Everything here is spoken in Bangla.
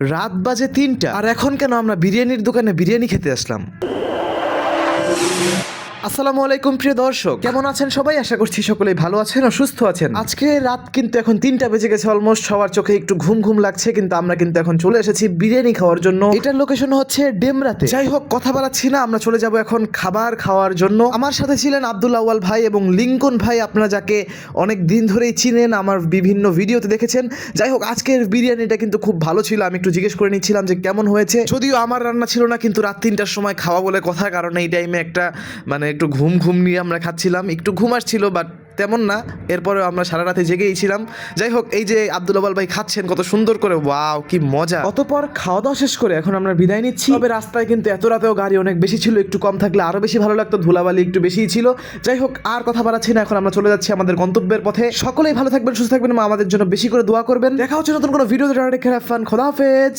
রাত বাজে তিনটা। আর এখন কেন আমরা বিরিয়ানির দোকানে বিরিয়ানি খেতে আসলাম? আসসালামু আলাইকুম, প্রিয় দর্শক। কেমন আছেন সবাই? আশা করছি সকলেই ভালো আছেন ও সুস্থ আছেন। আজকে রাত কিন্তু এখন তিনটা বেজে গেছে অলমোস্ট সবার চোখে একটু ঘুম ঘুম লাগছে, কিন্তু আমরা কিন্তু এখন চলে এসেছি বিরিয়ানি খাওয়ার জন্য। এটার লোকেশন হচ্ছে ডেমরাতে। যাই হোক, কথা বলাচ্ছি না, আমরা চলে যাব এখন খাবার খাওয়ার জন্য। আমার সাথে ছিলেন আব্দুল আউয়াল ভাই এবং লিঙ্কন ভাই, আপনারা যাকে অনেক দিন ধরেই চিনেন, আমার বিভিন্ন ভিডিওতে দেখেছেন। যাই হোক, আজকের বিরিয়ানিটা কিন্তু খুব ভালো ছিল, আমি একটু জিজ্ঞেস করে নিচ্ছিলাম যে কেমন হয়েছে। যদিও আমার রান্না ছিল না, কিন্তু রাত তিনটার সময় খাওয়া বলে কথা কারণ এই টাইমে একটা মানে একটু ঘুম ঘুম নিয়ে আমরা খাচ্ছিলাম। একটু ঘুম আসছিল বাট তেমন না। এরপরে আমরা সারা রাতে জেগেই ছিলাম যাই হোক, এই যে আব্দুল আবাল ভাই খাচ্ছেন, কত সুন্দর করে ওয়াও কি মজা। অতপর খাওয়া দাওয়া শেষ করে এখন আমরা বিদায় নিচ্ছি। তবে রাস্তায় কিন্তু এত রাতেও গাড়ি অনেক বেশি ছিল, একটু কম থাকলে আরও বেশি ভালো লাগতো, ধুলাবালি একটু বেশিই ছিল। যাই হোক, আর কথা বাড়াচ্ছি না, এখন আমরা চলে যাচ্ছি আমাদের গন্তব্যের পথে। সকলেই ভালো থাকবেন, সুস্থ থাকবেন, মা আমাদের জন্য বেশি করে দোয়া করবেন। দেখা হচ্ছে নতুন কোনো ভিডিও খোদা হাফেজ।